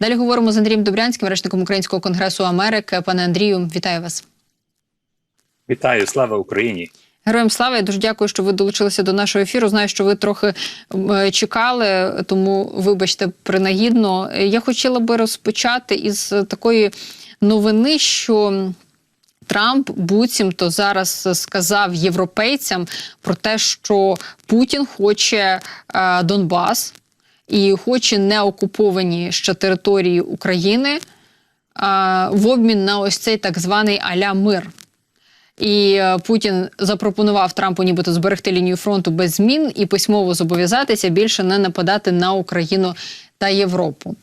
Далі говоримо з Андрієм Добрянським, речником Українського конгресу Америки. Пане Андрію, вітаю вас. Вітаю, слава Україні. Героям слава, я дуже дякую, що ви долучилися до нашого ефіру. Знаю, що ви трохи е, чекали, тому вибачте принагідно. Я хотіла би розпочати із такої новини, що. Трамп буцімто зараз сказав європейцям про те, що Путін хоче е, Донбас і хоче неокуповані ще території України в обмін на ось цей так званий аля мир. І е, Путін запропонував Трампу, нібито зберегти лінію фронту без змін і письмово зобов'язатися більше не нападати на Україну та Європу.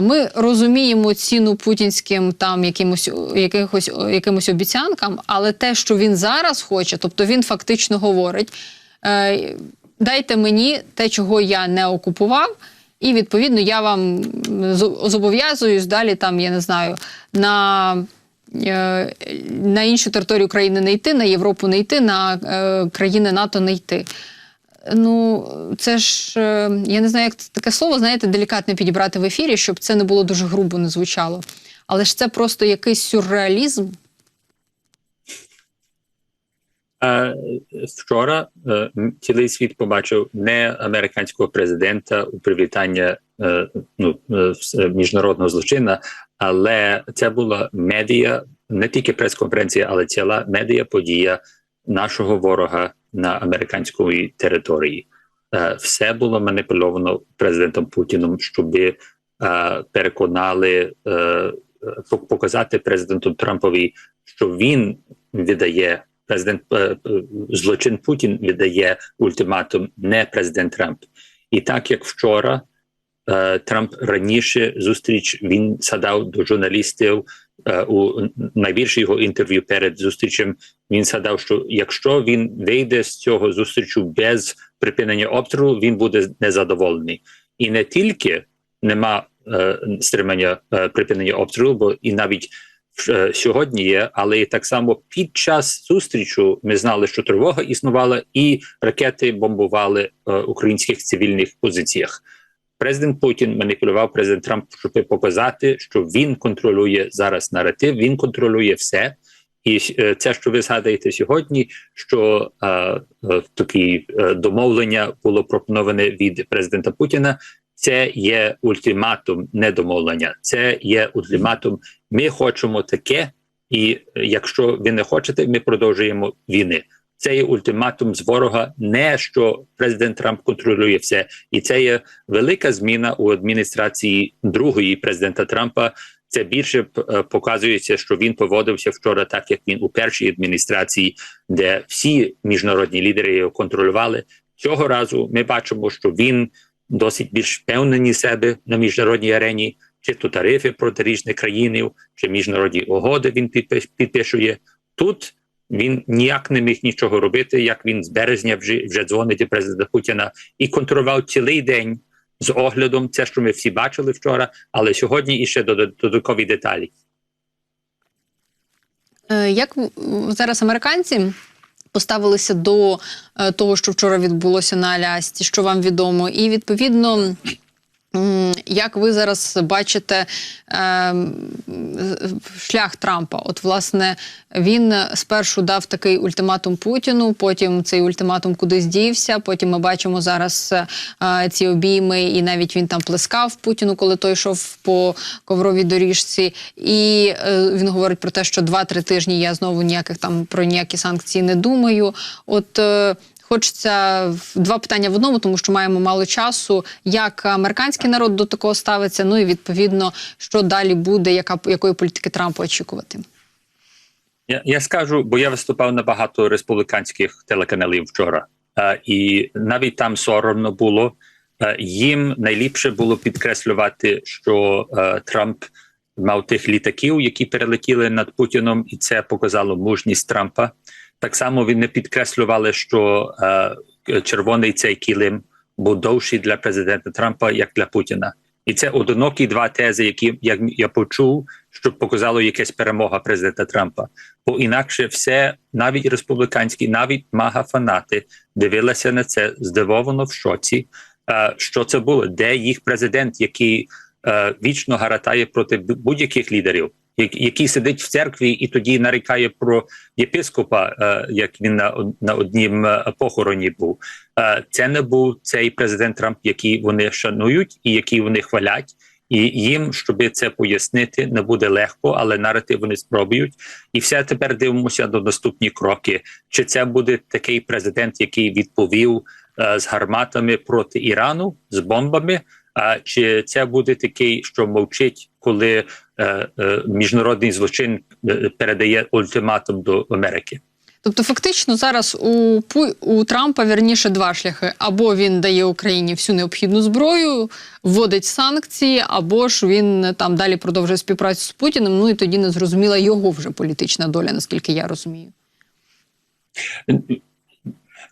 Ми розуміємо ціну путінським там якимось якихось якимось обіцянкам, але те, що він зараз хоче, тобто він фактично говорить: е, дайте мені те, чого я не окупував. І відповідно я вам зобов'язуюсь далі, там я не знаю, на, е, на іншу територію країни не йти, на Європу не йти, на е, країни НАТО не йти. Ну, це ж е, я не знаю, як це таке слово, знаєте, делікатне підібрати в ефірі, щоб це не було дуже грубо не звучало. Але ж це просто якийсь сюрреалізм. Е, Вчора е, цілий світ побачив не американського президента у привітання е, ну, е, міжнародного злочина, але це була медіа, не тільки прес-конференція, але ціла медіа подія нашого ворога на американській території. Все було маніпульовано президентом Путіном, щоб переконали пок- показати президенту Трампові, що він віддає президент е, е, злочин Путін віддає ультиматум, не президент Трамп. І так як вчора е, Трамп раніше зустріч він задав до журналістів у найбільше його інтерв'ю перед зустрічем. Він згадав, що якщо він вийде з цього зустрічу без припинення обстрілу, він буде незадоволений. І не тільки нема стримання припинення обстрілу, бо і навіть сьогодні є, але і так само під час зустрічу ми знали, що тривога існувала, і ракети бомбували е, українських цивільних позиціях. Президент Путін маніпулював президент Трамп, щоб показати, що він контролює зараз наратив, він контролює все. І е, це, що ви згадаєте сьогодні, що е, е, такі е, домовлення було пропоноване від президента Путіна. Це є ультиматум, не домовлення. Це є ультиматум. Ми хочемо таке, і якщо ви не хочете, ми продовжуємо війни. Це є ультиматум з ворога, не що президент Трамп контролює все, і це є велика зміна у адміністрації другої президента Трампа. Це більше е, показується, що він поводився вчора, так як він у першій адміністрації, де всі міжнародні лідери його контролювали. Цього разу ми бачимо, що він досить більш впевнений себе на міжнародній арені, чи то тарифи проти різних країн, чи міжнародні угоди він підпишує. Тут він ніяк не міг нічого робити, як він з березня вже, вже дзвонить президента Путіна і контролював цілий день з оглядом, це, що ми всі бачили вчора, але сьогодні іще додат- додаткові деталі. Е, Як зараз американці поставилися до е, того, що вчора відбулося на Алясці, що вам відомо, і відповідно. Як ви зараз бачите е, шлях Трампа? От, власне, він спершу дав такий ультиматум Путіну, потім цей ультиматум кудись дівся. Потім ми бачимо зараз е, ці обійми, і навіть він там плескав Путіну, коли той йшов по ковровій доріжці. І е, він говорить про те, що 2-3 тижні я знову ніяких там про ніякі санкції не думаю. От е, Хочеться два питання в одному, тому що маємо мало часу. Як американський народ до такого ставиться? Ну і відповідно, що далі буде, яка якої політики Трампа очікувати? Я, я скажу, бо я виступав на багато республіканських телеканалів вчора, е, і навіть там соромно було. Е, їм найліпше було підкреслювати, що е, Трамп мав тих літаків, які перелетіли над Путіном, і це показало мужність Трампа. Так само не підкреслювали, що е, червоний цей килим був довший для президента Трампа, як для Путіна. І це одинокі два тези, які як я почув, щоб показало якась перемога президента Трампа. Бо інакше все, навіть республіканські, навіть мага фанати дивилися на це здивовано в шоці. Е, що це було? Де їх президент, який е, вічно гаратає проти будь-яких лідерів, який сидить в церкві і тоді нарікає про єпископа, е, як він на, на однім е, похороні був. Е, це не був цей президент Трамп, який вони шанують і який вони хвалять. І їм, щоб це пояснити, не буде легко, але наратив вони спробують. І все тепер дивимося до наступні кроки. Чи це буде такий президент, який відповів з гарматами проти Ірану, з бомбами? А чи це буде такий, що мовчить, коли е, е, міжнародний злочин е, передає ультиматум до Америки? Тобто, фактично, зараз у у Трампа вірніше два шляхи: або він дає Україні всю необхідну зброю, вводить санкції, або ж він е, там далі продовжує співпрацю з Путіним. Ну і тоді не зрозуміла його вже політична доля, наскільки я розумію.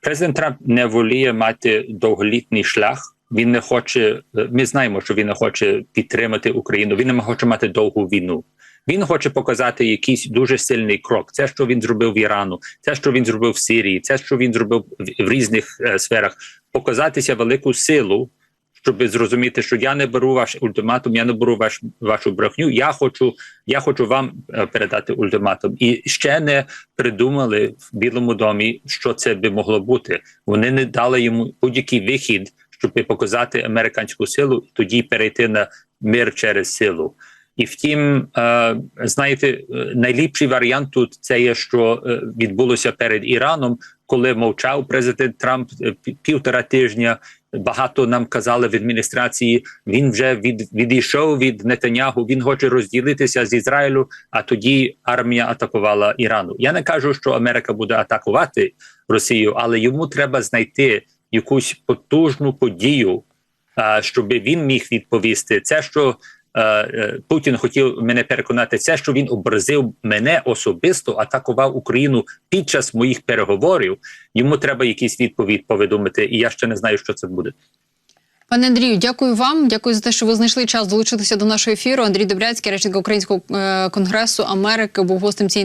Президент Трамп не воліє мати довголітній шлях. Він не хоче. е, Ми знаємо, що він не хоче підтримати Україну. Він не хоче мати довгу війну. Він хоче показати якийсь дуже сильний крок. Це, що він зробив в Ірану, це, що він зробив в Сирії, це, що він зробив в, різних е, сферах, показатися велику силу, щоб зрозуміти, що я не беру ваш ультиматум, я не беру ваш вашу брехню. Я хочу, я хочу вам е, передати ультиматум. І ще не придумали в Білому домі, що це би могло бути. Вони не дали йому будь-який вихід, щоб показати американську силу, тоді перейти на мир через силу. І втім, е, знаєте, е, найліпший варіант тут це є, що е, відбулося перед Іраном, коли мовчав президент Трамп півтора тижня. Багато нам казали в адміністрації. Він вже від, відійшов від Нетанягу. Він хоче розділитися з Ізраїлю. А тоді армія атакувала Ірану. Я не кажу, що Америка буде атакувати Росію, але йому треба знайти якусь потужну подію, щоб він міг відповісти. Це що е, е, Путін хотів мене переконати, це що він образив мене особисто, атакував Україну під час моїх переговорів. Йому треба якісь відповідь повідомити, і я ще не знаю, що це буде. Пане Андрію, дякую вам. Дякую за те, що ви знайшли час долучитися до нашого ефіру. Андрій Добряцький, речник Українського е, конгресу Америки, був гостем цієї